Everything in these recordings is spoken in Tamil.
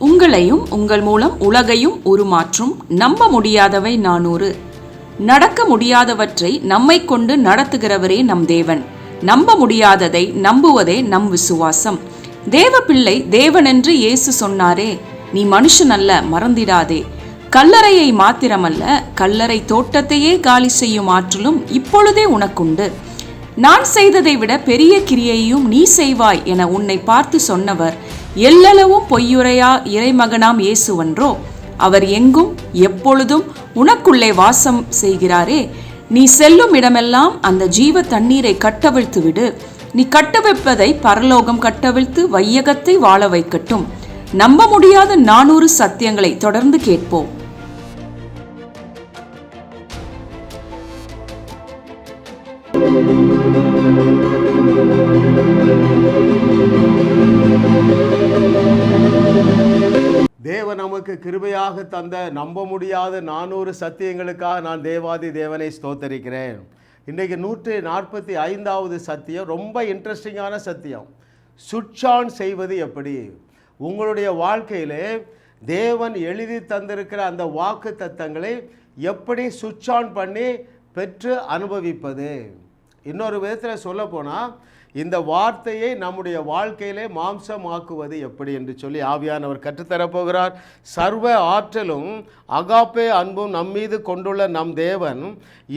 உங்களையும் உங்கள் மூலம் உலகையும் உருமாற்றும் நம்ப முடியாதவை நானூறு. நடக்க முடியாதவற்றை நம்மை கொண்டு நடத்துகிறவரே நம் தேவன். நம்ப முடியாததை நம்புவதே நம் விசுவாசம். தேவ பிள்ளை தேவனென்று இயேசு சொன்னாரே நீ மனுஷன் அல்ல மறந்திடாதே. கல்லறையை மாத்திரமல்ல கல்லறை தோட்டத்தையே காலி செய்யும் ஆற்றலும் இப்பொழுதே உனக்குண்டு. நான் செய்ததை விட பெரிய கிரியையும் நீ செய்வாய் என உன்னை பார்த்து சொன்னவர் எல்லளவும் பொய்யுரையா இறைமகனாம் இயேசுவன்றோ அவர் எங்கும் எப்பொழுதும் உனக்குள்ளே வாசம் செய்கிறாரே. நீ செல்லும் இடமெல்லாம் அந்த ஜீவ தண்ணீரை கட்டவிழ்த்து விடு நீ கட்டவிழ்ப்பதை பரலோகம் கட்டவிழ்த்து வையகத்தை வாழ வைக்கட்டும். நம்ப முடியாத நானூறு சத்தியங்களை தொடர்ந்து கேட்போம். நமக்கு கிருபையாக தந்த நம்ப முடியாத நானூறு சத்தியங்களுக்காக நான் தேவாதி தேவனை ஸ்தோத்தரிக்கிறேன். இன்றைக்கு நூற்றி நாற்பத்தி ஐந்தாவது சத்தியம் ரொம்ப இன்ட்ரெஸ்டிங்கான சத்தியம். சுட்சான் செய்வது எப்படி? உங்களுடைய வாழ்க்கையிலே தேவன் எழுதி தந்திருக்கிற அந்த வாக்கு தத்தங்களை எப்படி சுவிட்ச் ஆன் பண்ணி பெற்று அனுபவிப்பது? இன்னொரு விதத்தில் சொல்ல போனால் இந்த வார்த்தையை நம்முடைய வாழ்க்கையிலே மாம்சமாக்குவது எப்படி என்று சொல்லி ஆவியானவர் கற்றுத்தரப்போகிறார். சர்வ ஆற்றலும் அகாப்பே அன்பும் நம்மீது கொண்டுள்ள நம் தேவன்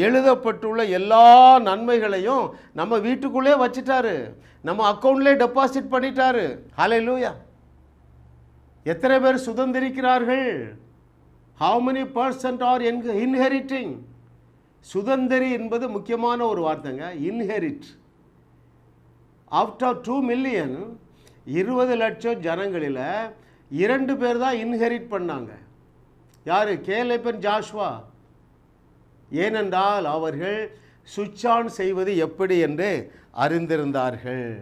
எழுதப்பட்டுள்ள எல்லா நன்மைகளையும் நம்ம வீட்டுக்குள்ளே வச்சிட்டாரு. நம்ம அக்கௌண்ட்லேயே டெபாசிட் பண்ணிட்டாரு. ஹலே லூயா எத்தனை பேர் சுதந்திரிக்கிறார்கள்? How many percent are inheriting சுதந்திரி என்பது முக்கியமான ஒரு வார்த்தைங்க. இன்ஹெரிட் ஆஃப்டர் டூ மில்லியன் இருபது லட்சம் ஜனங்களில் இரண்டு பேர் தான் இன்ஹெரிட் பண்ணாங்க. யார்? Caleb and Joshua. ஏனென்றால் அவர்கள் சுவிட்ச் ஆன் செய்வது எப்படி என்று அறிந்திருந்தார்கள்.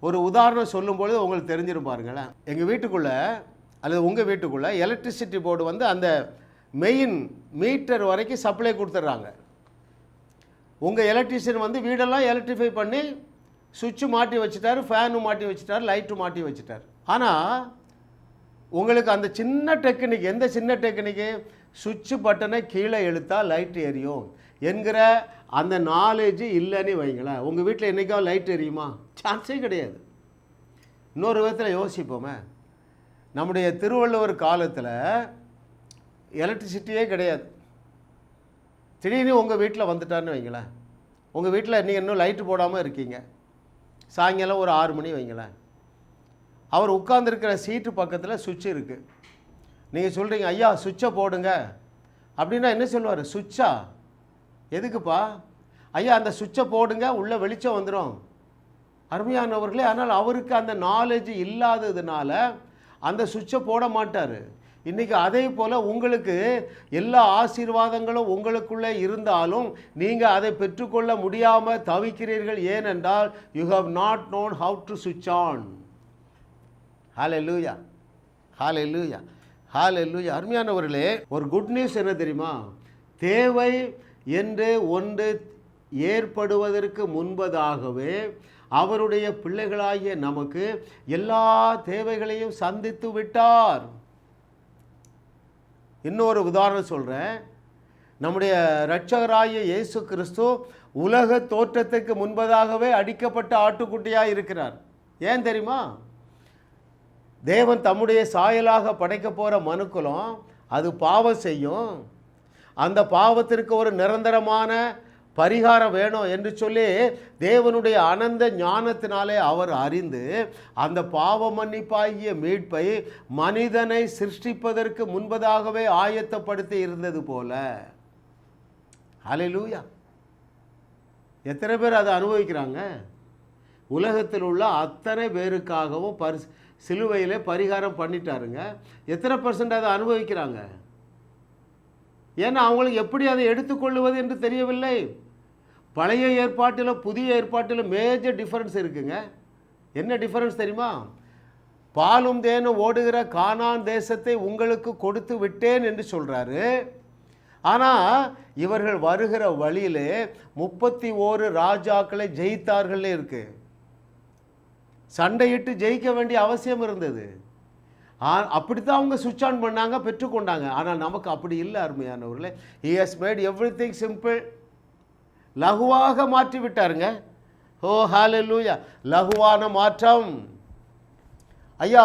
ஒரு உதாரணம் சொல்லும்பொழுது உங்களுக்கு தெரிஞ்சிரும் பாருங்களேன். எங்கள் வீட்டுக்குள்ளே அல்லது உங்கள் வீட்டுக்குள்ளே எலக்ட்ரிசிட்டி போர்டு வந்து அந்த மெயின் மீட்டர் வரைக்கும் சப்ளை கொடுத்துட்றாங்க. உங்கள் எலக்ட்ரிஷியன் வந்து வீடெல்லாம் எலக்ட்ரிஃபை பண்ணி சுவிட்சு மாட்டி வச்சுட்டாரு ஃபேனு மாட்டி வச்சுட்டாரு லைட்டு மாட்டி வச்சுட்டார். ஆனால் உங்களுக்கு அந்த சின்ன டெக்னிக் எந்த சின்ன டெக்னிக்கு சுவிட்சு பட்டனை கீழே இழுத்தால் லைட் எரியும் என்கிற அந்த நாலேஜ் இல்லைன்னு வைங்களேன். உங்கள் வீட்டில் என்றைக்காவது லைட் எரியுமா? சான்ஸே கிடையாது. இன்னொரு விதத்தில் யோசிப்போமே. நம்முடைய திருவள்ளுவர் காலத்தில் எலக்ட்ரிசிட்டியே கிடையாது. திடீர்னு உங்கள் வீட்டில் வந்துட்டான்னு வைங்களேன். உங்கள் வீட்டில் நீங்கள் இன்னும் லைட்டு போடாமல் இருக்கீங்க. சாயங்காலம் ஒரு ஆறு மணி வைங்களேன். அவர் உட்காந்துருக்கிற சீட்டு பக்கத்தில் சுவிட்ச் இருக்குது நீங்கள் சொல்கிறீங்க ஐயா சுவிட்சை போடுங்க. அப்படின்னா என்ன சொல்லுவார்? சுவிட்சா? எதுக்குப்பா? ஐயா அந்த சுவிட்சை போடுங்க உள்ளே வெளிச்சம் வந்துடும் அருமையானவர்களே ஆனால் அவருக்கு அந்த நாலேஜ் இல்லாததுனால அந்த சுவிட்சை போட மாட்டார். இன்றைக்கி அதே போல் உங்களுக்கு எல்லா ஆசீர்வாதங்களும் உங்களுக்குள்ளே இருந்தாலும் நீங்கள் அதை பெற்றுக்கொள்ள முடியாமல் தவிக்கிறீர்கள். ஏனென்றால் you have not known how to switch on hallelujah ஹாலை லூயா ஹாலே லூயா அருமையானவர்களே ஒரு குட் நியூஸ் என்ன தெரியுமா? தேவை என்று ஒன்று ஏற்படுவதற்கு முன்பதாகவே அவருடைய பிள்ளைகளாகிய நமக்கு எல்லா தேவைகளையும் சந்தித்து விட்டார். இன்னொரு உதாரணம் சொல்கிறேன் நம்முடைய இரட்சகராய இயேசு கிறிஸ்து உலக தோற்றத்துக்கு முன்பதாகவே அடிக்கப்பட்ட ஆட்டுக்குட்டியாக இருக்கிறார். ஏன் தெரியுமா? தேவன் தம்முடைய சாயலாக படைக்க போகிற மனுக்குலம் அது பாவம் செய்யும். அந்த பாவத்திற்கு ஒரு நிரந்தரமான பரிகாரம் வேணும் என்று சொல்லி தேவனுடைய அனந்த ஞானத்தினாலே அவர் அறிந்து அந்த பாவ மன்னிப்பாகிய மீட்பை மனிதனை சிருஷ்டிப்பதற்கு முன்பதாகவே ஆயத்தப்படுத்தி இருந்தது போல. ஹalleluya. எத்தனை பேர் அதை அனுபவிக்கிறாங்க? உலகத்தில் உள்ள அத்தனை பேருக்காகவும் பரி சிலுவையிலே பரிகாரம் பண்ணிட்டாருங்க. எத்தனை பர்சன்ட் அதை அனுபவிக்கிறாங்க? ஏன்னா அவங்களுக்கு எப்படி அதை எடுத்துக்கொள்ளுவது என்று தெரியவில்லை. பழைய ஏற்பாட்டில் புதிய ஏற்பாட்டில் மேஜர் டிஃபரன்ஸ் இருக்குங்க. என்ன டிஃபரன்ஸ் தெரியுமா? பாலும் தேனும் ஓடுகிற கானான் தேசத்தை உங்களுக்கு கொடுத்து விட்டேன் என்று சொல்கிறாரு ஆனால் இவர்கள் வருகிற வழியிலே முப்பத்தி ஓரு ராஜாக்களை ஜெயித்தார்களே இருக்கு. சண்டையிட்டு ஜெயிக்க வேண்டிய அவசியம் இருந்தது. ஆ- அப்படித்தான் அவங்க சுவிட்ச் ஆன் பண்ணாங்க பெற்றுக்கொண்டாங்க ஆனால் நமக்கு அப்படி இல்லை அருமையானவர்களே. He has made everything simple லகுவாக மாற்றி விட்டாருங்க. ஓ ஹalleluya லகுவான மாற்றம். ஐயா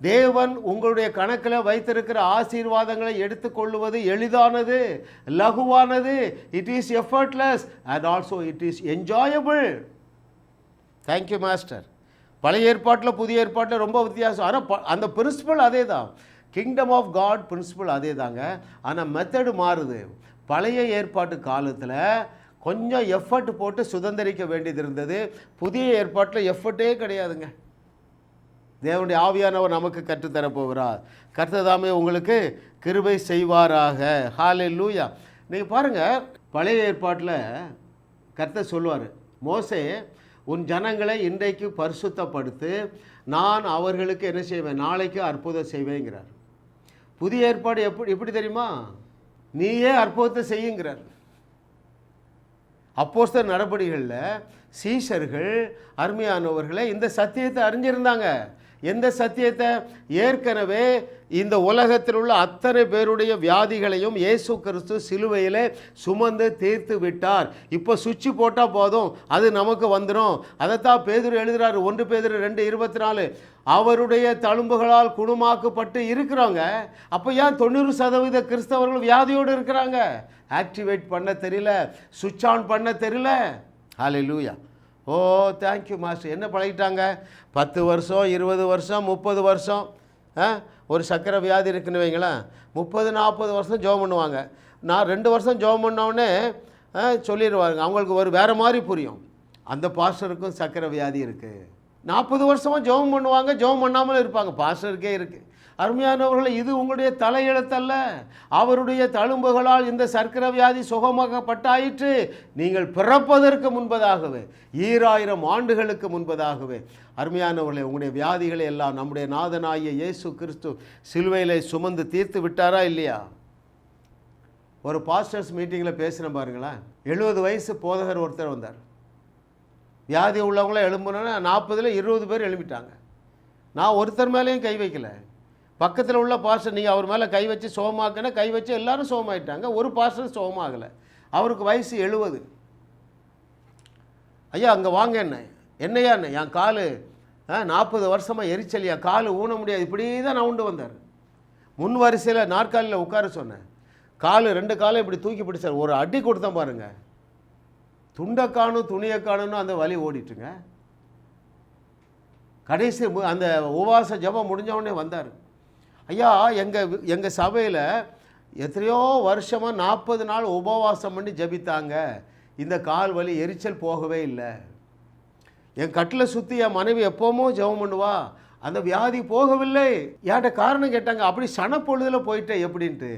தேவன் உங்களுடைய கணக்கில் வைத்திருக்கிற ஆசீர்வாதங்களை எடுத்துக்கொள்வது எளிதானது லகுவானது. It is effortless and also it is enjoyable thank you master பழைய ஏற்பாட்டில் புதிய ஏற்பாட்டில் ரொம்ப வித்தியாசம். ஆனால் அந்த பிரின்சிபல் அதே தான் கிங்டம் ஆஃப் காட் பிரின்சிபல் அதே தாங்க ஆனால் மெத்தடு மாறுது. பழைய ஏற்பாட்டு காலத்தில் கொஞ்சம் எஃபர்ட் போட்டு சுதந்திரிக்க வேண்டியது இருந்தது. புதிய ஏற்பாட்டில் எஃபர்ட்டே கிடையாதுங்க. தேவனுடைய ஆவியானவர் நமக்கு கற்றுத்தரப்போகிறார் கர்த்ததாமே உங்களுக்கு கிருபை செய்வாராக. ஹாலே லூயா நீங்கள் பாருங்கள் பழைய ஏற்பாட்டில் கர்த்தர் சொல்லுவார் மோசே உன் ஜனங்களை இன்றைக்கு பரிசுத்தப்படுத்து நான் அவர்களுக்கு என்ன செய்வேன்? நாளைக்கு அற்புதம் செய்வேங்கிறார். புதிய ஏற்பாடு எப்படி எப்படி தெரியுமா? நீயே அற்புதத்தை செய்யுங்கிறார். அப்போஸ்தலர் நடபடிகளில் சீஷர்கள் அருமையானவர்களை இந்த சத்தியத்தை அறிஞ்சிருந்தாங்க. எந்த சத்தியத்தை? ஏற்கனவே இந்த உலகத்தில் உள்ள அத்தனை பேருடைய வியாதிகளையும் இயேசு கிறிஸ்து சிலுவையில் சுமந்து தீர்த்து விட்டார். இப்போ சுவிட்சு போட்டால் போதும். அது நமக்கு வந்துடும் அதைத்தான் பேதர் எழுதுகிறார் ஒன்று பேதர் ரெண்டு இருபத்தி நாலு. அவருடைய தழும்புகளால் குணமாக்கப்பட்டு இருக்கிறாங்க. அப்போ ஏன் தொண்ணூறு சதவீத கிறிஸ்தவர்கள் வியாதியோடு இருக்கிறாங்க? ஆக்டிவேட் பண்ண தெரியல. சுவிட்ச் ஆன் பண்ண தெரியல. ஹalleluya. ஓ தேங்க்யூ மாஸ்டர் என்ன பழகிட்டாங்க? பத்து வருஷம் இருபது வருஷம் முப்பது வருஷம். ஆ? ஒரு சக்கரை வியாதி இருக்குன்னு வைங்களேன். முப்பது நாற்பது வருஷம் ஜோம் பண்ணுவாங்க. நான் ரெண்டு வருஷம் ஜோம் பண்ணோடனே சொல்லிடுவாங்க. அவங்களுக்கு ஒரு வேறு மாதிரி புரியும். அந்த பாஸ்டருக்கும் சக்கரை வியாதி இருக்குது நாற்பது வருஷமாக ஜெபம் பண்ணுவாங்க ஜெபம் பண்ணாமலும் இருப்பாங்க. பாஸ்டருக்கே இருக்குது அருமையானவர்களை இது உங்களுடைய தலையெழுத்தல்ல. அவருடைய தழும்புகளால் இந்த சர்க்கரை வியாதி சுகமாக்கப்பட்டாயிற்று. நீங்கள் பிறப்பதற்கு முன்பதாகவே ஈராயிரம் ஆண்டுகளுக்கு முன்பதாகவே. அருமையானவர்களே உங்களுடைய வியாதிகளை எல்லாம் நம்முடைய நாதனாகிய இயேசு கிறிஸ்து சிலுவையிலே சுமந்து தீர்த்து விட்டாரா இல்லையா? ஒரு பாஸ்டர்ஸ் மீட்டிங்கில் பேசின பாருங்களேன். எழுபது வயசு போதகர் ஒருத்தர் வந்தார். வியாதி உள்ளவங்களாம் எழும்புனா நாற்பதில் இருபது பேர் எழுப்பிட்டாங்க நான் ஒருத்தர் மேலேயும் கை வைக்கலை. பக்கத்தில் உள்ள பாஸ்டர் நீங்கள் அவர் மேலே கை வச்சு சோமாக்குன்னா கை வச்சு எல்லாரும் சோமாயிட்டாங்க ஒரு பாஸ்டர் சோமாகலை அவருக்கு வயசு எழுபது ஐயா அங்கே வாங்க என்ன? என்னையா என்ன? என் காலு நாற்பது வருஷமாக எரிச்சல் காலு ஊன முடியாது. இப்படி தான் நான் உண்டு வந்தார். முன் வரிசையில் நாற்காலியில் உட்கார சொன்னேன். காலு ரெண்டு காலும் இப்படி தூக்கி பிடிச்சார். ஒரு அடி கொடுத்தேன் பாருங்க. துண்டை காணும் துணியை காணும்னு அந்த வலி ஓடிட்டுங்க. கடைசி மு- அந்த உபவாச ஜபம் முடிஞ்ச உடனே வந்தார். ஐயா எங்கள் எங்கள் சபையில் எத்தனையோ வருஷமாக நாற்பது நாள் உபவாசம் பண்ணி ஜெபித்தாங்க. இந்த கால் வலி எரிச்சல் போகவே இல்லை. என் கட்டில் சுற்றி என் மனைவி எப்போவுமோ ஜெபம் பண்ணுவா. அந்த வியாதி போகவில்லை. ஏன்ட்ட காரணம் கேட்டாங்க? அப்படி சனப்பொழுதில் போயிட்டேன் எப்படின்ட்டு.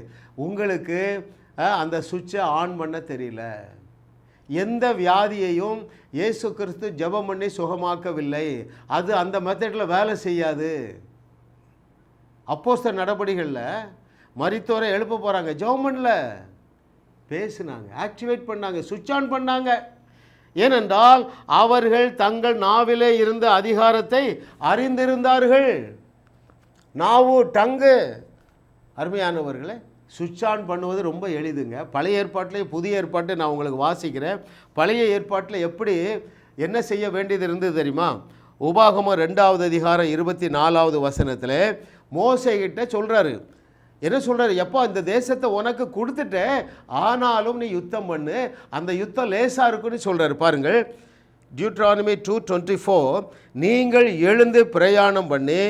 உங்களுக்கு அந்த சுவிட்சை ஆன் பண்ண தெரியல. எந்த வியாதியையும் இயேசு கிறிஸ்து ஜெபம் பண்ணி சுகமாக்கவில்லை. அது அந்த மெத்தடில் வேலை செய்யாது. அப்போஸ்தர் நடபடிகளில் மறித்தோரை எழுப்ப போகிறாங்க ஜவுமனில் பேசினாங்க பேசுனாங்க ஆக்டிவேட் பண்ணாங்க சுவிட்ச் ஆன் பண்ணாங்க. ஏனென்றால் அவர்கள் தங்கள் நாவிலே இருந்த அதிகாரத்தை அறிந்திருந்தார்கள். நாவு டங்கு. அருமையானவர்களே சுவிட்ச் ஆன் பண்ணுவது ரொம்ப எளிதுங்க. பழைய ஏற்பாட்டிலே புதிய ஏற்பாட்டை நான் உங்களுக்கு வாசிக்கிறேன். பழைய ஏற்பாட்டில் எப்படி என்ன செய்ய வேண்டியது இருந்தது தெரியுமா? உபாகமம் ரெண்டாவது அதிகாரம் இருபத்தி நாலாவது வசனத்தில் மோசைகிட்ட சொல்கிறாரு என்ன சொல்கிறாரு எப்போ இந்த தேசத்தை உனக்கு கொடுத்துட்டேன். ஆனாலும் நீ யுத்தம் பண்ணு. அந்த யுத்தம் லேசாக இருக்குன்னு சொல்கிறாரு பாருங்கள். டியூட்ரானமி டூ டுவெண்ட்டி ஃபோர் நீங்கள் எழுந்து பிரயாணம் பண்ணி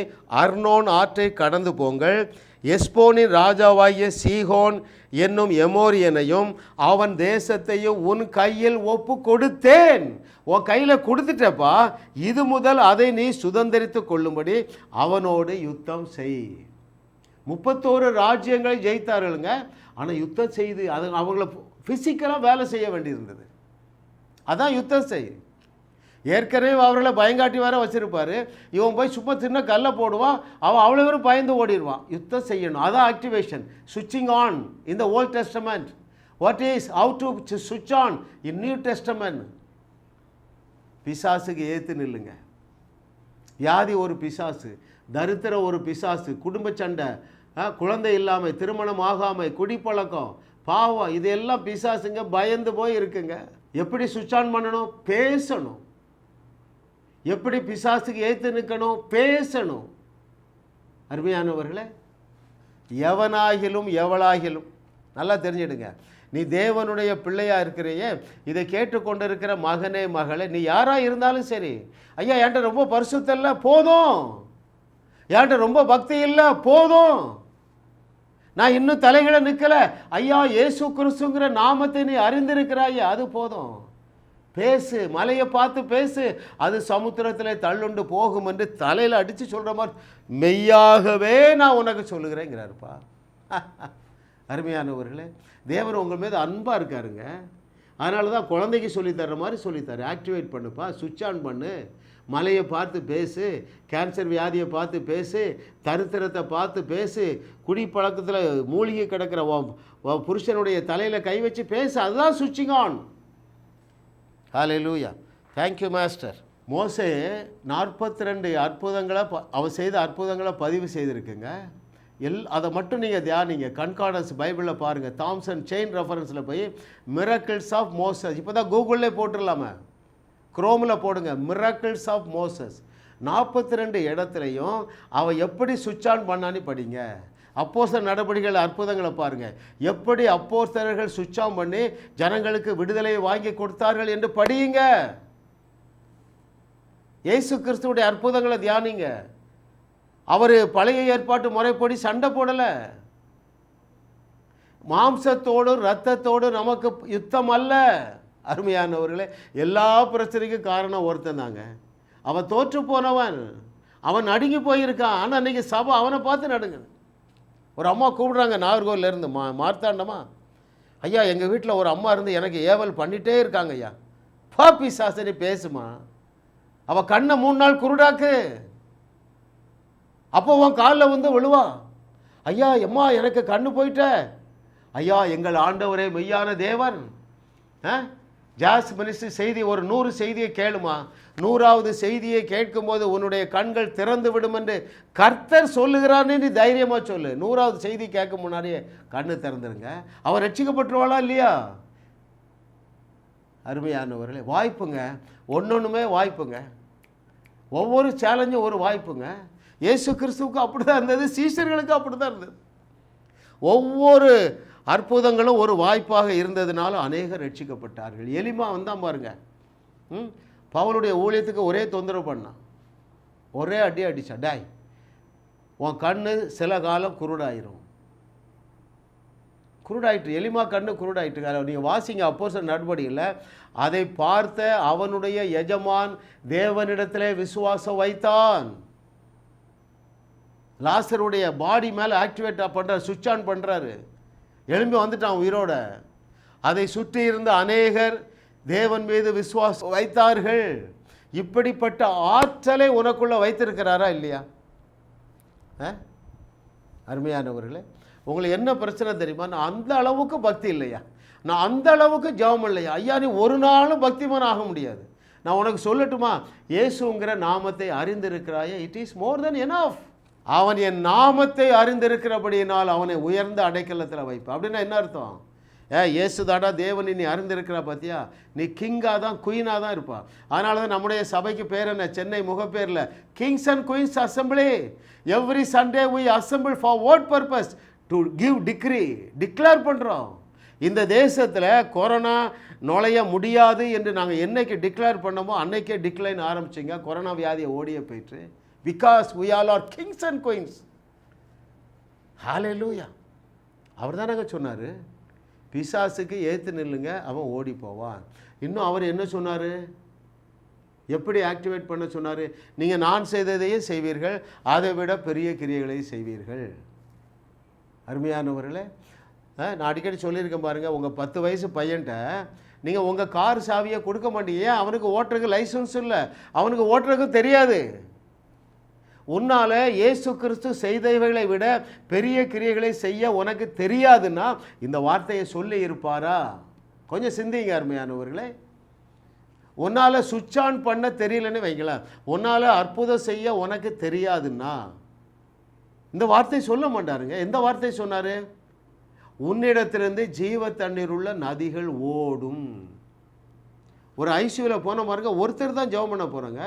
அர்னோன் ஆற்றை கடந்து போங்கள். எஸ்போனின் ராஜாவாகிய சீகோன் என்னும் எமோரியனையும் அவன் தேசத்தையும் உன் கையில் ஒப்பு கொடுத்தேன் உன் கையில் கொடுத்துட்டப்பா. இது முதல் அதை நீ சுதந்திரித்து கொள்ளும்படி அவனோடு யுத்தம் செய். முப்பத்தோரு ராஜ்யங்களை ஜெயித்தார்களுங்க. ஆனால் யுத்தம் செய்து அது அவங்கள ஃபிசிக்கலாக வேலை செய்ய வேண்டியிருந்தது. அதான் யுத்தம் செய். ஏற்கனவே அவர்களை பயங்காட்டி வேற வச்சிருப்பார். இவன் போய் சும்மா சின்ன கல்லை போடுவான் அவன் அவ்வளோ பேரும் பயந்து ஓடிடுவான். யுத்தம் செய்யணும். அதான் ஆக்டிவேஷன் சுவிட்சிங் ஆன் இந்த old testament what is how to சுவிட்ச் ஆன் இன் நியூ டெஸ்டமெண்ட் பிசாசுக்கு ஏற்று நில்லுங்க. வியாதி ஒரு பிசாசு தரித்திர ஒரு பிசாசு குடும்ப சண்டை ஆ, குழந்தை இல்லாமை திருமணம் ஆகாமை குடிப்பழக்கம் பாவம் இதெல்லாம் பிசாசுங்க பயந்து போய் இருக்குங்க எப்படி சுவிட்ச் ஆன் பண்ணணும்? பேசணும். எப்படி பிசாசுக்கு ஏற்று நிற்கணும் பேசணும். அருமையானவர்களே எவனாகிலும் எவளாகிலும் நல்லா தெரிஞ்சிடுங்க. நீ தேவனுடைய பிள்ளையாக இருக்கிறையே இதை கேட்டுக்கொண்டிருக்கிற மகனே மகளே நீ யாராக இருந்தாலும் சரி ஐயா என்கிட்ட ரொம்ப பரிசுத்தல்ல போதும். என்கிட்ட ரொம்ப பக்தி இல்லை போதும். நான் இன்னும் தலைகளை நிற்கல ஐயா இயேசு கிறிஸ்துங்கிற நாமத்தை நீ அறிந்திருக்கிறாயே அது போதும். பேசு மலையை பார்த்து பேசு. அது சமுத்திரத்தில் தள்ளுண்டு போகும் என்று தலையில் அடித்து சொல்கிற மாதிரி மெய்யாகவே நான் உனக்கு சொல்லுகிறேங்கிறாருப்பா. அருமையானவர்களே தேவர் உங்கள் மீது அன்பாக இருக்காருங்க. அதனால தான் குழந்தைக்கு சொல்லித் தர்ற மாதிரி சொல்லித்தரேன் ஆக்டிவேட் பண்ணுப்பா சுவிட்ச் ஆன் பண்ணு. மலையை பார்த்து பேசு கேன்சர் வியாதியை பார்த்து பேசு தரித்திரத்தை பார்த்து பேசு. குடிப்பழக்கத்தில் மூலிகை கிடக்கிற புருஷனுடைய தலையில் கை வச்சு பேசு. அதுதான் சுவிட்சிங் ஆன் ஹalleluya தேங்க்யூ மாஸ்டர் மோசே நாற்பத்தி ரெண்டு அற்புதங்களை ப- அவன் செய்த அற்புதங்களை பதிவு செய்திருக்குங்க. எல் அதை மட்டும் நீங்கள் தியானிங்க. கண்கார்டன்ஸ் பைபிளில் பாருங்கள் தாம்சன் செயின் ரெஃபரன்ஸில் போய் மிரக்கிள்ஸ் ஆஃப் மோசஸ் இப்போ தான் கூகுளிலே போட்டுடலாமா. குரோமில் போடுங்க. மிரக்கிள்ஸ் ஆஃப் மோசஸ் நாற்பத்தி ரெண்டு இடத்துலையும் அவன் எப்படி சுவிட்ச் ஆன் பண்ணான்னு படிங்க. அப்போஸ்தலர் நடவடிக்கைகள் அற்புதங்களை பாருங்கள் எப்படி அப்போஸ்தலர்கள் சுவிட்ச் ஆன் பண்ணி ஜனங்களுக்கு விடுதலையை வாங்கி கொடுத்தார்கள் என்று படியுங்க. இயேசு கிறிஸ்துவுடைய அற்புதங்களை தியானிங்க. அவர் பழைய ஏற்பாட்டு முறைப்படி சண்டை போடலை. மாம்சத்தோடும் ரத்தத்தோடும் நமக்கு யுத்தம் அல்ல. அருமையானவர்களே எல்லா பிரச்சனைக்கும் காரணம் ஒருத்தன் தாங்க. அவன் தோற்று போனவன். அவன் நடுங்கி போயிருக்கான். ஆனால் அன்னைக்கு சபை அவனை பார்த்து நடுங்குது. ஒரு அம்மா கூப்பிடுறாங்க நாகர்கோவிலேருந்து மா மார்த்தாண்டமா? ஐயா எங்கள் வீட்டில் ஒரு அம்மா இருந்து எனக்கு ஏவல் பண்ணிகிட்டே இருக்காங்க ஐயா. பாப்பி சாசனி பேசுமா? அவள் கண்ணை மூணு நாள் குருடாக்கு. அப்போ உன் காலில் வந்து விழுவா. ஐயா எம்மா எனக்கு கண்ணு போயிட்ட. ஐயா எங்கள் ஆண்டவரே மெய்யான தேவன். ஆ? ஜாஸ் மினிஸ்டர் செய்தி ஒரு நூறு செய்தியை கேளுமா? நூறாவது செய்தியை கேட்கும்போது உன்னுடைய கண்கள் திறந்து விடும் என்று கர்த்தர் சொல்லுகிறான்னு நீ தைரியமாக சொல்லு. நூறாவது செய்தி கேட்க முன்னாடியே கண்ணு திறந்துருங்க. அவர் ரட்சிக்கப்பட்டுருவாளா இல்லையா? அருமையானவர்களே வாய்ப்புங்க. ஒன்றொன்றுமே வாய்ப்புங்க. ஒவ்வொரு சேலஞ்சும் ஒரு வாய்ப்புங்க. இயேசு கிறிஸ்துவுக்கு அப்படி தான் இருந்தது சீசர்களுக்கு அப்படி தான் இருந்தது. ஒவ்வொரு அற்புதங்களும் ஒரு வாய்ப்பாக இருந்ததுனால அநேகர் ரட்சிக்கப்பட்டார்கள். எலிமா வந்தான் பாருங்க. ம்? பவுலுடைய ஊழியத்துக்கு ஒரே தொந்தரவு பண்ணான் ஒரே அடி அடிச்சா டாய் உன் கண்ணு சில காலம் குருடாயிரும். குருடாயிட்டு எலிமா கண்ணு குருடாயிட்டு நீங்கள் வாசிங்க அப்போஸ் நடவடிக்கையில். அதை பார்த்த அவனுடைய எஜமான் தேவனிடத்திலே விசுவாசம் வைத்தான். லாசருடைய பாடி மேலே ஆக்டிவேட் பண்ணுறாரு சுவிட்ச் ஆன் பண்ணுறாரு எழும்பி வந்துட்டான் உயிரோட. அதை சுற்றி இருந்த அநேகர் தேவன் மீது விசுவாசம் வைத்தார்கள். இப்படிப்பட்ட ஆற்றலை உனக்குள்ள வைத்திருக்கிறாரா இல்லையா? ஆ? அருமையானவர்களே உங்களுக்கு என்ன பிரச்சனை தெரியுமா? நான் அந்த அளவுக்கு பக்தி இல்லையா? நான் அந்த அளவுக்கு ஜபம் இல்லையா? ஐயா நீ ஒரு நாளும் பக்திமான் ஆக முடியாது. நான் உனக்கு சொல்லட்டுமா? இயேசுங்கிற நாமத்தை அறிந்திருக்கிறாயே it is more then enough. அவன் என் நாமத்தை அறிந்திருக்கிறபடியினால் அவனை உயர்ந்த அடைக்கலத்தில் வைப்பேன் அப்படின்னா என்ன அர்த்தம்? ஏ இயேசுதாடா தேவனை நீ அறிந்திருக்கிற பார்த்தியா நீ கிங்காக தான் குயினாக தான் இருப்பா. அதனால தான் நம்முடைய சபைக்கு பேர் என்ன? Chennai முகப்பேரில் kings and queens assembly every Sunday we assemble for what purpose to give decree declare பண்ணுறோம் இந்த தேசத்தில் கொரோனா நுழைய முடியாது என்று நாங்கள் என்னைக்கு டிக்ளேர் பண்ணமோ அன்னைக்கே டிக்ளைன் ஆரம்பிச்சிங்க. கொரோனா வியாதியை ஓடிய போயிட்டு because we all are kings and queens லூயா அவர் தானங்க சொன்னார்? பிசாசுக்கு ஏற்று நில்லுங்க அவன் ஓடி போவான். இன்னும் அவர் என்ன சொன்னார்? எப்படி ஆக்டிவேட் பண்ண சொன்னார்? நீங்கள் நான் செய்ததையே செய்வீர்கள் அதை விட பெரிய கிரியைகளை செய்வீர்கள். அருமையானவர்களே நான் அடிக்கடி சொல்லியிருக்கேன் பாருங்கள் உங்கள் பத்து வயசு பையன்ட்ட நீங்கள் உங்கள் கார் சாவியை கொடுக்க மாட்டீங்க. ஏன்? அவனுக்கு ஓட்டுறதுக்கு லைசன்ஸ் இல்லை. அவனுக்கு ஓட்டுறதுக்கும் தெரியாது. உன்னால இயேசு கிறிஸ்து செய்தவைகளை விட பெரிய கிரியைகளை செய்ய உனக்கு தெரியாதுன்னா இந்த வார்த்தையை சொல்லி இருப்பாரா? கொஞ்சம் சிந்திங்க அருமையானவர்களே. உன்னால் சுவிட்ச் ஆன் பண்ண தெரியலன்னு வைங்களேன். உன்னால் அற்புதம் செய்ய உனக்கு தெரியாதுன்னா இந்த வார்த்தை சொல்ல மாட்டாருங்க. எந்த வார்த்தை சொன்னார்? உன்னிடத்திலிருந்து ஜீவ தண்ணீர் உள்ள நதிகள் ஓடும். ஒரு ஐசியூவில் போன பாருங்க ஒருத்தர் தான் ஜெபம் பண்ண போகிறாங்க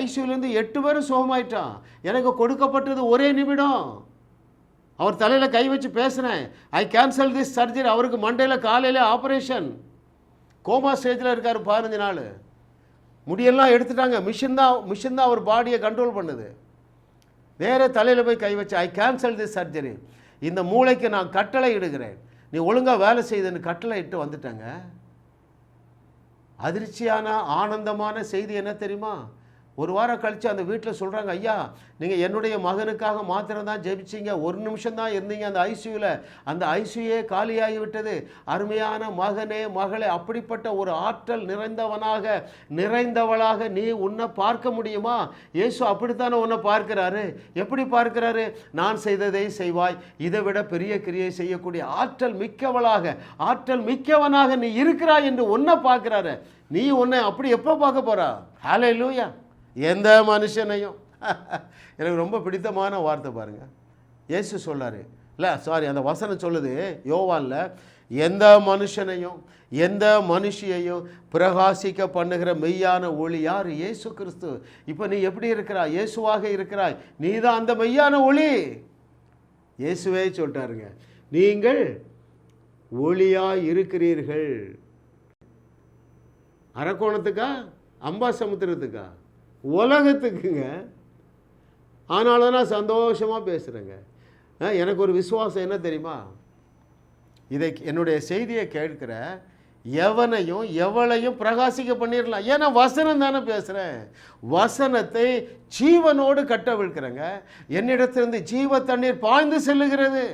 ஐசியூலேருந்து எட்டு பேரும் சோகமாயிட்டான். எனக்கு கொடுக்கப்பட்டது ஒரே நிமிடம். அவர் தலையில் கை வச்சு பேசுகிறேன் ஐ கேன்சல் திஸ் சர்ஜரி அவருக்கு மண்டையில் காலையில் ஆப்ரேஷன் கோமா ஸ்டேஜில் இருக்கார் பதினஞ்சு நாள். முடியெல்லாம் எடுத்துட்டாங்க. மிஷின் தான் மிஷின் தான் அவர் பாடியை கண்ட்ரோல் பண்ணுது. வேறு தலையில் போய் கை வச்சு ஐ கேன்சல் திஸ் சர்ஜரி இந்த மூளைக்கு நான் கட்டளை இடுகிறேன். நீ ஒழுங்காக வேலை செய்துன்னு கட்டளை இட்டு வந்துட்டேங்க. அதிர்ச்சியான ஆனந்தமான செய்தி என்ன தெரியுமா? ஒரு வாரம் கழித்து அந்த வீட்டில் சொல்கிறாங்க ஐயா நீங்கள் என்னுடைய மகனுக்காக மாத்திரம் தான் ஜெபிச்சிங்க. ஒரு நிமிஷம் தான் இருந்தீங்க அந்த ஐசியூவில் அந்த ஐசியூயே காலியாகி விட்டது அருமையான மகனே மகளே அப்படிப்பட்ட ஒரு ஆற்றல் நிறைந்தவனாக நிறைந்தவளாக நீ உன்னை பார்க்க முடியுமா? இயேசு அப்படித்தானே உன்னை பார்க்கிறாரு. எப்படி பார்க்கிறாரு? நான் செய்ததை செய்வாய். இதை விட பெரிய கிரியை செய்யக்கூடிய ஆற்றல் மிக்கவளாக ஆற்றல் மிக்கவனாக நீ இருக்கிறாய் என்று உன்னை பார்க்கிறாரு. நீ உன்னை அப்படி எப்போ பார்க்க போகிறா ஹாலே லூயா எந்த மனுஷனையும். எனக்கு ரொம்ப பிடித்தமான வார்த்தை பாருங்க. இயேசு சொல்லார் இல்லை சாரி அந்த வசனம் சொல்லுது யோவான்ல எந்த மனுஷனையும் எந்த மனுஷியையும் பிரகாசிக்க பண்ணுகிற மெய்யான ஒளி யார்? இயேசு கிறிஸ்து. இப்போ நீ எப்படி இருக்கிறாய்? இயேசுவாக இருக்கிறாய். நீ தான் அந்த மெய்யான ஒளி. இயேசுவே சொல்லிட்டாருங்க. நீங்கள் ஒளியாக இருக்கிறீர்கள். அரக்கோணத்துக்கா? அம்பா சமுத்திரத்துக்கா உலகத்துக்குங்க. ஆனாலும் நான் சந்தோஷமாக பேசுகிறேங்க எனக்கு ஒரு விசுவாசம் என்ன தெரியுமா? இதை என்னுடைய செய்தியை கேட்கிற எவனையும் எவளையும் பிரகாசிக்க பண்ணிடலாம். ஏன்னா வசனம் தானே பேசுகிறேன் வசனத்தை ஜீவனோடு கட்டவிழ்க்கிறேங்க என்னிடத்திலிருந்து ஜீவ தண்ணீர் பாய்ந்து செல்லுகிறது.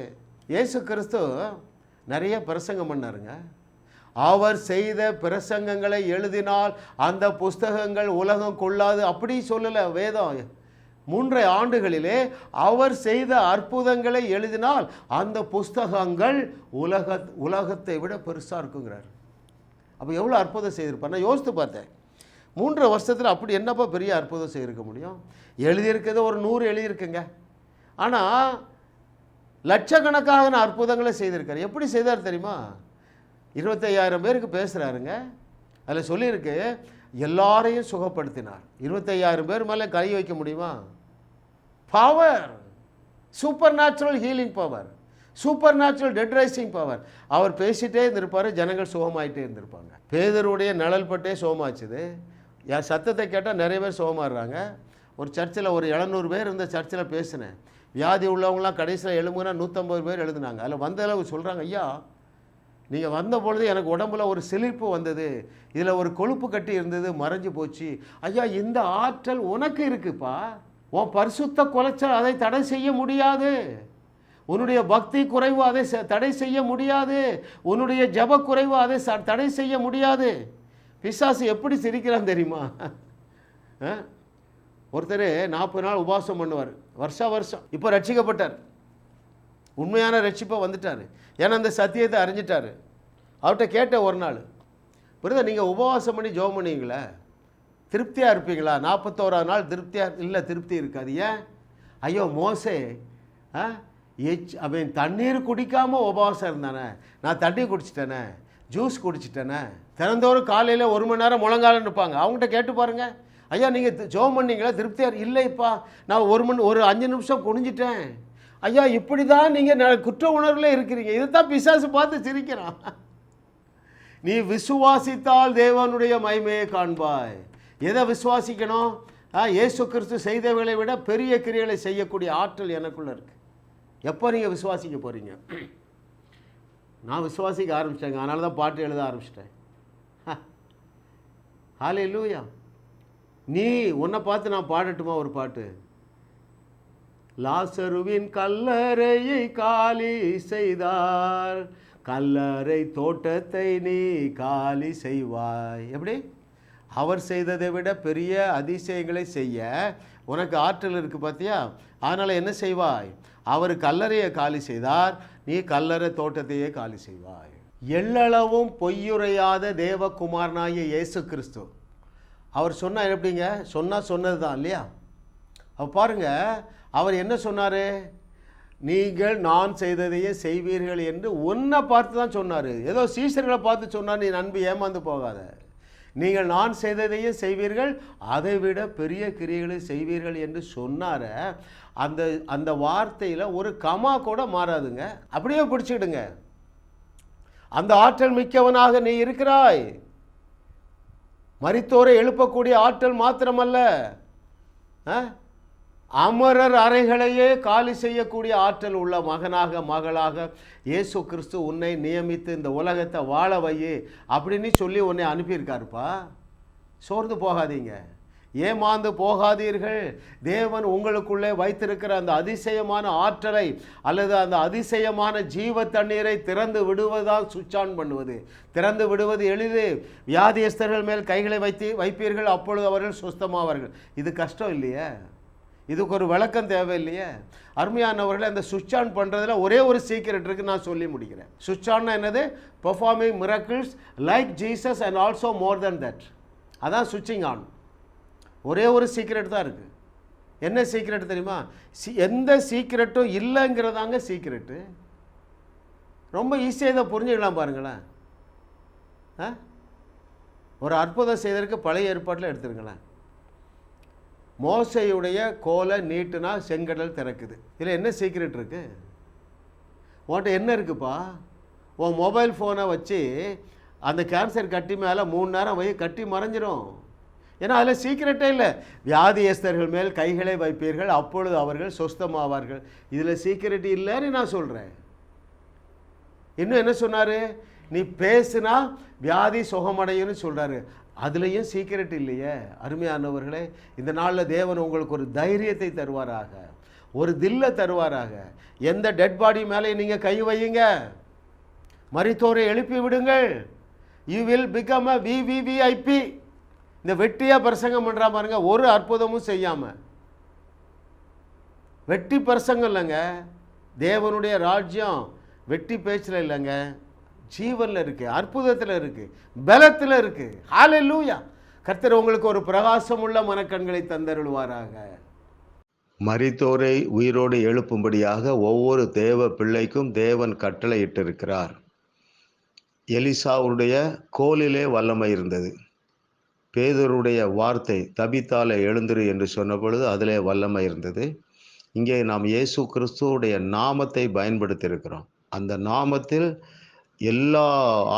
இயேசு கிறிஸ்து நிறைய பிரசங்கம் பண்ணாருங்க. அவர் செய்த பிரசங்கங்களை எழுதினால் அந்த புஸ்தகங்கள் உலகம் கொள்ளாது அப்படி சொல்லலை வேதம். மூன்றை ஆண்டுகளிலே அவர் செய்த அற்புதங்களை எழுதினால் அந்த புஸ்தகங்கள் உலக உலகத்தை விட பெருசாக இருக்குங்கிறார். அப்போ எவ்வளோ அற்புதம் செய்திருப்பார்? நான் யோசித்து பார்த்தேன். மூன்று வருஷத்தில் அப்படி என்னப்பா பெரிய அற்புதம் செய்திருக்க முடியும்? எழுதியிருக்கிறது ஒரு நூறு எழுதியிருக்குங்க. ஆனால் லட்சக்கணக்கான அற்புதங்களை செய்திருக்கார். எப்படி செய்தார் தெரியுமா? இருபத்தையாயிரம் பேருக்கு பேசுகிறாருங்க அதில் சொல்லியிருக்கு எல்லாரையும் சுகப்படுத்தினார். இருபத்தையாயிரம் பேர் மேலே கை வைக்க முடியுமா? Power supernatural healing power supernatural dead rising power அவர் பேசிகிட்டே இருந்திருப்பார் ஜனங்கள் சுகமாயிட்டே இருந்திருப்பாங்க. பேதருடைய நிழல் பட்டே சுகமாச்சுது. என் சத்தத்தை கேட்டால் நிறைய பேர் சுகமாடுறாங்க ஒரு சர்ச்சில் ஒரு எழுநூறு பேர் இருந்த சர்ச்சில் பேசினேன். வியாதி உள்ளவங்களாம் கடைசியில் எழுபதுனா நூற்றம்பது பேர் எழுதுனாங்க. அதில் வந்த அளவு சொல்கிறாங்க ஐயா நீங்கள் வந்த பொழுது எனக்கு உடம்புல ஒரு செழிப்பு வந்தது. இதில் ஒரு கொழுப்பு கட்டி இருந்தது மறைஞ்சு போச்சு. ஐயா இந்த ஆற்றல் உனக்கு இருக்குப்பா. உன் பரிசுத்த குலைச்சல் அதை தடை செய்ய முடியாது. உன்னுடைய பக்தி குறைவு அதை தடை செய்ய முடியாது. உன்னுடைய ஜப குறைவு அதை ச- தடை செய்ய முடியாது. பிசாசு எப்படி சிரிக்கிறான் தெரியுமா? ஆ? ஒருத்தர் நாற்பது நாள் உபவாசம் பண்ணுவார். வருஷா வருஷம். இப்போ ரட்சிக்கப்பட்டார். உண்மையான ரட்சிப்பை வந்துட்டார். ஏன்னா அந்த சத்தியத்தை அறிஞ்சிட்டாரு. அவர்கிட்ட கேட்ட ஒரு நாள் பிரதர் நீங்கள் உபவாசம் பண்ணி ஜெபம் பண்ணுவீங்களே? திருப்தியாக இருப்பீங்களா? நாற்பத்தோராது நாள் திருப்தியாக இல்லை திருப்தி இருக்காது. ஏன்? ஐயோ மோசே ஆ எச் அவன் தண்ணீர் குடிக்காமல் உபவாசம் இருந்தானே? நான் தண்ணி குடிச்சிட்டேனே? ஜூஸ் குடிச்சிட்டேனே? திறந்தோறும் காலையில் ஒரு மணி நேரம் முழங்காலன்னு இருப்பாங்க. அவங்ககிட்ட கேட்டு பாருங்க. ஐயா நீங்கள் ஜெபம் பண்ணீங்களா? திருப்தியாக இல்லைப்பா. நான் ஒரு மணி ஒரு அஞ்சு நிமிஷம் குனிஞ்சிட்டேன். ஐயா இப்படி தான் நீங்கள் குற்ற உணர்வில் இருக்கிறீங்க. இதைத்தான் பிசாசு பார்த்து சிரிக்கிறான். நீ விசுவாசித்தால் தேவனுடைய மகிமையை காண்பாய். எதை விசுவாசிக்கணும்? ஆ, இயேசு கிறிஸ்து செய்தவர்களை விட பெரிய கிரியைகளை செய்யக்கூடிய ஆற்றல் எனக்குள்ளே இருக்குது எப்போ நீங்கள் விசுவாசிக்க போகிறீங்க நான் விசுவாசிக்க ஆரம்பிச்சிட்டேங்க. அதனால தான் பாட்டு எழுத ஆரம்பிச்சிட்டேன். ஹாலே லூயா நீ உன்னை பார்த்து நான் பாடட்டுமா ஒரு பாட்டு? லாசருவின் கல்லறையை காலி செய்தார். கல்லறை தோட்டத்தை நீ காலி செய்வாய். எப்படி? அவர் செய்ததை விட பெரிய அதிசயங்களை செய்ய உனக்கு ஆற்றல் இருக்கு பார்த்தியா அதனால் என்ன செய்வாய்? அவர் கல்லறையை காலி செய்தார். நீ கல்லறை தோட்டத்தையே காலி செய்வாய். எள்ளளவும் பொய்யுரையாத தேவகுமாரனாகிய இயேசு கிறிஸ்து. அவர் சொன்னார் எப்படிங்க? சொன்னால் சொன்னது தான் இல்லையா? அப்போ பாருங்க அவர் என்ன சொன்னார்? நீங்கள் நான் செய்ததையே செய்வீர்கள் என்று உன்னை பார்த்து தான் சொன்னார். ஏதோ சீசர்களை பார்த்து சொன்னார் நீ நன்பு ஏமாந்து போகாத. நீங்கள் நான் செய்ததையே செய்வீர்கள் அதை விட பெரிய கிரியைகளை செய்வீர்கள் என்று சொன்னார. அந்த அந்த வார்த்தையில் ஒரு கமா கூட மாறாதுங்க. அப்படியே பிடிச்சிடுங்க அந்த ஆற்றல் மிக்கவனாக நீ இருக்கிறாய். மறித்தோரை எழுப்பக்கூடிய ஆற்றல் மாத்திரமல்ல. ஆ? அமரர் அறைகளையே காலி செய்யக்கூடிய ஆற்றல் உள்ள மகனாக மகளாக இயேசு கிறிஸ்து உன்னை நியமித்து இந்த உலகத்தை வாழ வையே அப்படின்னு சொல்லி உன்னை அனுப்பியிருக்காருப்பா. சோர்ந்து போகாதீங்க. ஏமாந்து போகாதீர்கள். தேவன் உங்களுக்குள்ளே வைத்திருக்கிற அந்த அதிசயமான ஆற்றலை அல்லது அந்த அதிசயமான ஜீவ தண்ணீரை திறந்து விடுவதால் சுவிட்ச் ஆன் பண்ணுவது. திறந்து விடுவது எளிது. வியாதியஸ்தர்கள் மேல் கைகளை வைத்து வைப்பீர்கள் அப்பொழுது அவர்கள் சுஸ்தமாவார்கள். இது கஷ்டம் இல்லையே? இதுக்கு ஒரு விளக்கம் தேவையில்லையே. அருமையானவர்களை அந்த சுவிட்ச் ஆன் பண்ணுறதுல ஒரே ஒரு சீக்கிரட் இருக்குது நான் சொல்லி முடிக்கிறேன். சுவிட்ச் ஆன்னா என்னது? Performing miracles like Jesus and also more then that அதான் சுவிட்சிங் ஆன் ஒரே ஒரு சீக்ரெட் தான் இருக்குது என்ன சீக்ரெட் தெரியுமா? சி எந்த சீக்ரெட்டும் இல்லைங்கிறதாங்க சீக்ரெட்டு ரொம்ப ஈஸியாக இதை புரிஞ்சுக்கலாம் பாருங்களேன். ஆ? ஒரு அற்புதம் செய்ததற்கு பழைய ஏற்பாட்டில் எடுத்துருங்களேன். மோசையுடைய கோலை நீட்டுனா செங்கடல் திறக்குது. இதில் என்ன சீக்ரெட் இருக்கு? உன்கிட்ட என்ன இருக்குப்பா? உன் மொபைல் ஃபோனை வச்சு அந்த கேன்சர் கட்டி மேலே மூணு நேரம் வை கட்டி மறைஞ்சிரும். ஏன்னா அதில் சீக்கிரட்டே இல்லை. வியாதியஸ்தர்கள் மேல் கைகளை வைப்பீர்கள் அப்பொழுது அவர்கள் சொஸ்தமாவார்கள். இதில் சீக்கிரட் இல்லைன்னு நான் சொல்கிறேன் இன்னும் என்ன சொன்னார்? நீ பேசுனா வியாதி சுகமடையும்னு சொல்கிறாரு அதுலேயும் சீக்கிரட் இல்லையே. அருமையானவர்களே இந்த நாளில் தேவன் உங்களுக்கு ஒரு தைரியத்தை தருவாராக. ஒரு தில்லை தருவாராக. எந்த டெட் பாடி மேலே நீங்கள் கை வையுங்க. மரித்தோரை எழுப்பி விடுங்கள். You will become a VVVIP இந்த வெட்டியாக பிரசங்கம் பண்ணுறா பாருங்க ஒரு அற்புதமும் செய்யாமல் வெட்டி பிரசங்கம் இல்லைங்க. தேவனுடைய ராஜ்யம் வெட்டி பேச்சில் இல்லைங்க. ஜீவனில் இருக்குது அற்புதத்தில் இருக்குது பலத்தில் இருக்குது ஹalleluya. கர்த்தர் உங்களுக்கு ஒரு பிரகாசமுள்ள மனக்கண்களை தந்தருள்வாராக. மரித்தோரை உயிரோடு எழுப்பும்படியாக ஒவ்வொரு தேவ பிள்ளைக்கும் தேவன் கட்டளையிட்டிருக்கிறார் எலிசாவுடைய கோலிலே வல்லமை இருந்தது. பேதருடைய வார்த்தை தபித்தாலே எழுந்துரு என்று சொன்ன பொழுது அதிலே வல்லமை இருந்தது. இங்கே நாம் இயேசு கிறிஸ்துவுடைய நாமத்தை பயன்படுத்தியிருக்கிறோம். அந்த நாமத்தில் எல்லா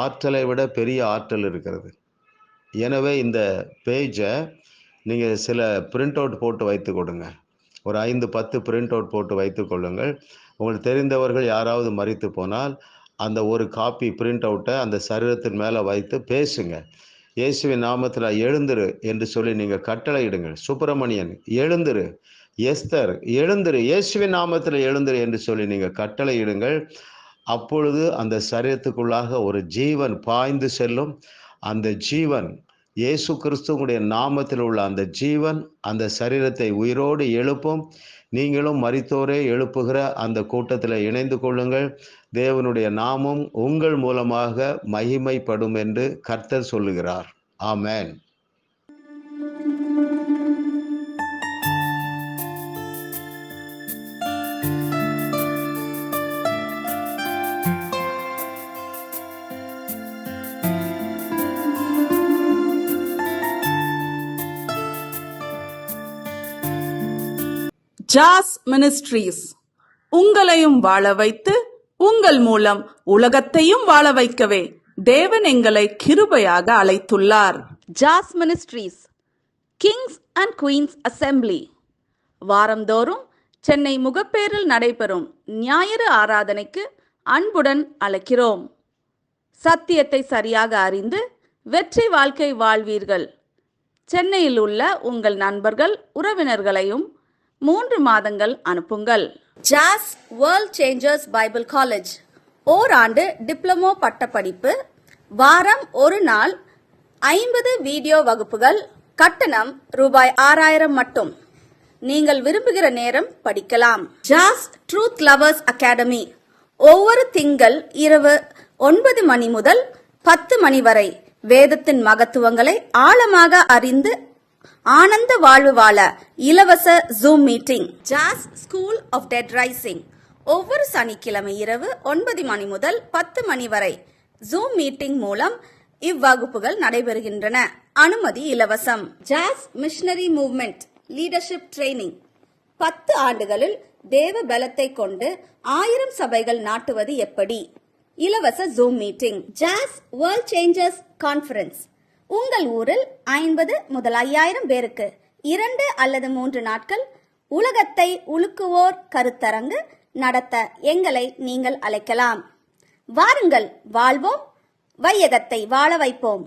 ஆற்றலை விட பெரிய ஆற்றல் இருக்கிறது. எனவே இந்த பேஜை நீங்கள் சில பிரிண்ட் அவுட் போட்டு வைத்து கொடுங்க. ஒரு ஐந்து பத்து பிரிண்ட் அவுட் போட்டு வைத்து கொள்ளுங்கள். உங்களுக்கு தெரிந்தவர்கள் யாராவது மறித்து போனால் அந்த ஒரு காப்பி பிரிண்ட் அவுட்டை அந்த சரீரத்தின் மேலே வைத்து பேசுங்க. இயேசுவின் நாமத்தில் எழுந்துரு என்று சொல்லி நீங்கள் கட்டளையிடுங்கள். சுப்பிரமணியன் எழுந்துரு. எஸ்தர் எழுந்துரு. இயேசுவின் நாமத்தில் எழுந்திரு என்று சொல்லி நீங்கள் கட்டளையிடுங்கள். அப்பொழுது அந்த சரீரத்துக்குள்ளாக ஒரு ஜீவன் பாய்ந்து செல்லும். அந்த ஜீவன் இயேசு கிறிஸ்துவனுடைய நாமத்தில் உள்ள அந்த ஜீவன் அந்த சரீரத்தை உயிரோடு எழுப்பும். நீங்களும் மறித்தோரே எழுப்புகிற அந்த கூட்டத்தில் இணைந்து கொள்ளுங்கள். தேவனுடைய நாமம் உங்கள் மூலமாக மகிமைப்படும் என்று கர்த்தர் சொல்லுகிறார். ஆமேன். ஜாஸ் மினிஸ்ட்ரீஸ் உங்களையும் வாழ வைத்து உங்கள் மூலம் உலகத்தையும் வாழ வைக்கவே தேவன் எங்களை கிருபையாக அழைத்துள்ளார். ஜாஸ் ministries kings and queens assembly வாரந்தோறும் சென்னை முகப்பேரில் நடைபெறும் ஞாயிறு ஆராதனைக்கு அன்புடன் அழைக்கிறோம். சத்தியத்தை சரியாக அறிந்து வெற்றி வாழ்க்கை வாழ்வீர்கள். சென்னையில் உள்ள உங்கள் நண்பர்கள் உறவினர்களையும் மூன்று மாதங்கள் அனுப்புங்கள். ஜாஸ் வேர்ல்ட் சேஞ்சர்ஸ் பைபிள் காலேஜ் ஓராண்டு டிப்ளமோ பட்டப்படிப்பு. வாரம் ஒரு நாள் ஐம்பது வீடியோ வகுப்புகள். கட்டணம் ரூபாய் ஆறாயிரம் மட்டும். நீங்கள் விரும்புகிற நேரம் படிக்கலாம். ஜாஸ் ட்ரூத் லவர்ஸ் அகாடமி ஒவ்வொரு திங்கள் இரவு ஒன்பது மணி முதல் பத்து மணி வரை. வேதத்தின் மகத்துவங்களை ஆழமாக அறிந்து ஆனந்த வாழ்வு வாழ இலவச Zoom meeting Jas school of dead raising ஒவ்வொரு சனிக்கிழமை இரவு ஒன்பது மணி முதல் பத்து மணி வரை ஜூம் மீட்டிங் மூலம் இவ்வகுப்புகள் நடைபெறுகின்றன. அனுமதி இலவசம். ஜாஸ் மிஷனரி மூவ்மெண்ட் லீடர்ஷிப் ட்ரைனிங் பத்து ஆண்டுகளில் தேவ பலத்தை கொண்டு ஆயிரம் சபைகள் நாட்டுவது எப்படி? இலவச ஜூம் மீட்டிங் ஜாஸ் வேர்ல்ட் சேஞ்சர்ஸ் கான்ஃபரன்ஸ் உங்கள் ஊரில் ஐம்பது முதல் ஐயாயிரம் பேருக்கு இரண்டு அல்லது மூன்று நாட்கள் உலகத்தை உலுக்குவோர் கருத்தரங்கு நடத்த எங்களை நீங்கள் அழைக்கலாம். வாருங்கள் வாழ்வோம். வையகத்தை வாழ வைப்போம்.